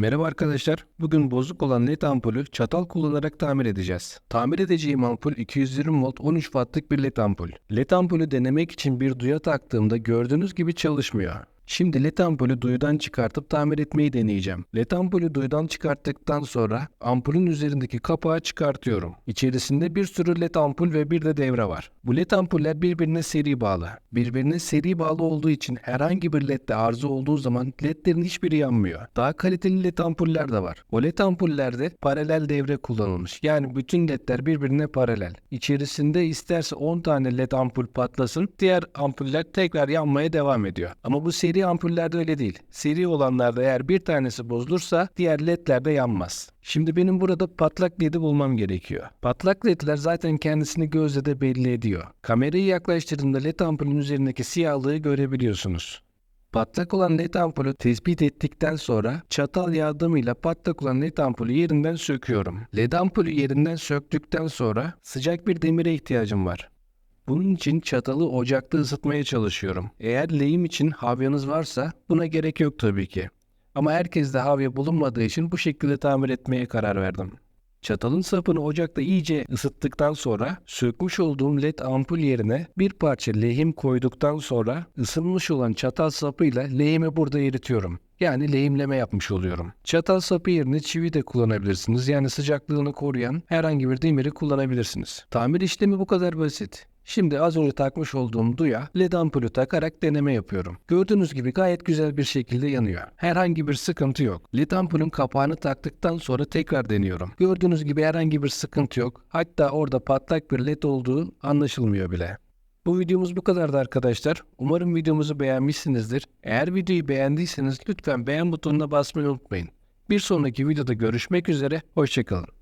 Merhaba arkadaşlar. Bugün bozuk olan led ampulü çatal kullanarak tamir edeceğiz. Tamir edeceğim ampul 220 volt 13 wattlık bir led ampul. Led ampulü denemek için bir duya taktığımda gördüğünüz gibi çalışmıyor. Şimdi led ampulü duyudan çıkartıp tamir etmeyi deneyeceğim. Led ampulü duyudan çıkarttıktan sonra ampulün üzerindeki kapağı çıkartıyorum. İçerisinde bir sürü led ampul ve bir de devre var. Bu led ampuller birbirine seri bağlı. Birbirine seri bağlı olduğu için herhangi bir ledde arıza olduğu zaman ledlerin hiçbiri yanmıyor. Daha kaliteli led ampuller de var. O led ampullerde paralel devre kullanılmış. Yani bütün ledler birbirine paralel. İçerisinde isterse 10 tane led ampul patlasın, diğer ampuller tekrar yanmaya devam ediyor. Ama bu seri ampullerde öyle değil. Seri olanlarda eğer bir tanesi bozulursa diğer ledler de yanmaz. Şimdi benim burada patlak ledi bulmam gerekiyor. Patlak ledler zaten kendisini gözle de belli ediyor. Kamerayı yaklaştırdığımda led ampulün üzerindeki siyahlığı görebiliyorsunuz. Patlak olan led ampulü tespit ettikten sonra çatal yardımıyla patlak olan led ampulü yerinden söküyorum. Led ampulü yerinden söktükten sonra sıcak bir demire ihtiyacım var. Bunun için çatalı ocakta ısıtmaya çalışıyorum. Eğer lehim için havyanız varsa buna gerek yok tabii ki. Ama herkeste havya bulunmadığı için bu şekilde tamir etmeye karar verdim. Çatalın sapını ocakta iyice ısıttıktan sonra sökmüş olduğum led ampul yerine bir parça lehim koyduktan sonra ısınmış olan çatal sapıyla lehimi burada eritiyorum. Yani lehimleme yapmış oluyorum. Çatal sapı yerine çivi de kullanabilirsiniz. Yani sıcaklığını koruyan herhangi bir demiri kullanabilirsiniz. Tamir işlemi bu kadar basit. Şimdi az önce takmış olduğum duya led ampulü takarak deneme yapıyorum. Gördüğünüz gibi gayet güzel bir şekilde yanıyor. Herhangi bir sıkıntı yok. Led ampulün kapağını taktıktan sonra tekrar deniyorum. Gördüğünüz gibi herhangi bir sıkıntı yok. Hatta orada patlak bir led olduğu anlaşılmıyor bile. Bu videomuz bu kadardı arkadaşlar. Umarım videomuzu beğenmişsinizdir. Eğer videoyu beğendiyseniz lütfen beğen butonuna basmayı unutmayın. Bir sonraki videoda görüşmek üzere. Hoşçakalın.